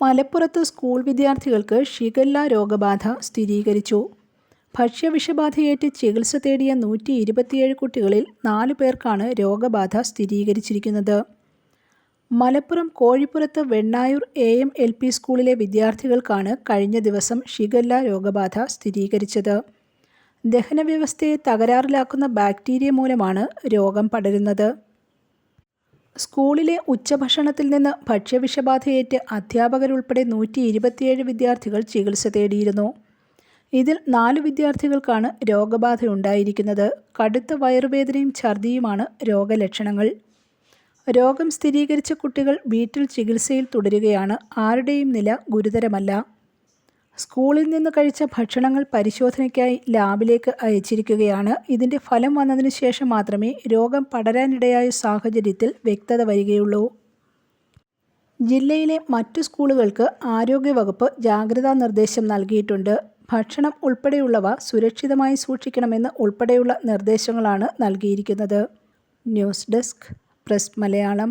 മലപ്പുറത്ത് സ്കൂൾ വിദ്യാർത്ഥികൾക്ക് ഷിഗല്ല രോഗബാധ സ്ഥിരീകരിച്ചു. ഭക്ഷ്യവിഷബാധയേറ്റ് ചികിത്സ തേടിയ നൂറ്റി ഇരുപത്തിയേഴ് കുട്ടികളിൽ നാലു പേർക്കാണ് രോഗബാധ സ്ഥിരീകരിച്ചിരിക്കുന്നത്. Malappuram കോഴിപ്പുറത്ത് Vennayur A M L P സ്കൂളിലെ വിദ്യാർത്ഥികൾക്കാണ് കഴിഞ്ഞ ദിവസം ഷിഗല്ല രോഗബാധ സ്ഥിരീകരിച്ചത്. ദഹനവ്യവസ്ഥയെ തകരാറിലാക്കുന്ന ബാക്ടീരിയ മൂലമാണ് രോഗം പടരുന്നത്. സ്കൂളിലെ ഉച്ചഭക്ഷണത്തിൽ നിന്ന് ഭക്ഷ്യവിഷബാധയേറ്റ് അധ്യാപകരുൾപ്പെടെ നൂറ്റി ഇരുപത്തിയേഴ് വിദ്യാർത്ഥികൾ ചികിത്സ തേടിയിരുന്നു. ഇതിൽ നാല് വിദ്യാർത്ഥികൾക്കാണ് രോഗബാധയുണ്ടായിരിക്കുന്നത്. കടുത്ത വയറുവേദനയും ഛർദിയുമാണ് രോഗലക്ഷണങ്ങൾ. രോഗം സ്ഥിരീകരിച്ച കുട്ടികൾ വീട്ടിൽ ചികിത്സയിൽ തുടരുകയാണ്. ആരുടെയും നില ഗുരുതരമല്ല. സ്കൂളിൽ നിന്ന് കഴിച്ച ഭക്ഷണങ്ങൾ പരിശോധനയ്ക്കായി ലാബിലേക്ക് അയച്ചിരിക്കുകയാണ്. ഇതിന്റെ ഫലം വന്നതിന് ശേഷം മാത്രമേ രോഗം പടരാനിടയായ സാഹചര്യത്തിൽ വ്യക്തത വരികയുള്ളൂ. ജില്ലയിലെ മറ്റു സ്കൂളുകൾക്ക് ആരോഗ്യവകുപ്പ് ജാഗ്രതാ നിർദ്ദേശം നൽകിയിട്ടുണ്ട്. ഭക്ഷണം ഉൾപ്പെടെയുള്ളവ സുരക്ഷിതമായി സൂക്ഷിക്കണമെന്ന് ഉൾപ്പെടെയുള്ള നിർദ്ദേശങ്ങളാണ് നൽകിയിരിക്കുന്നത്. News desk press Malayalam.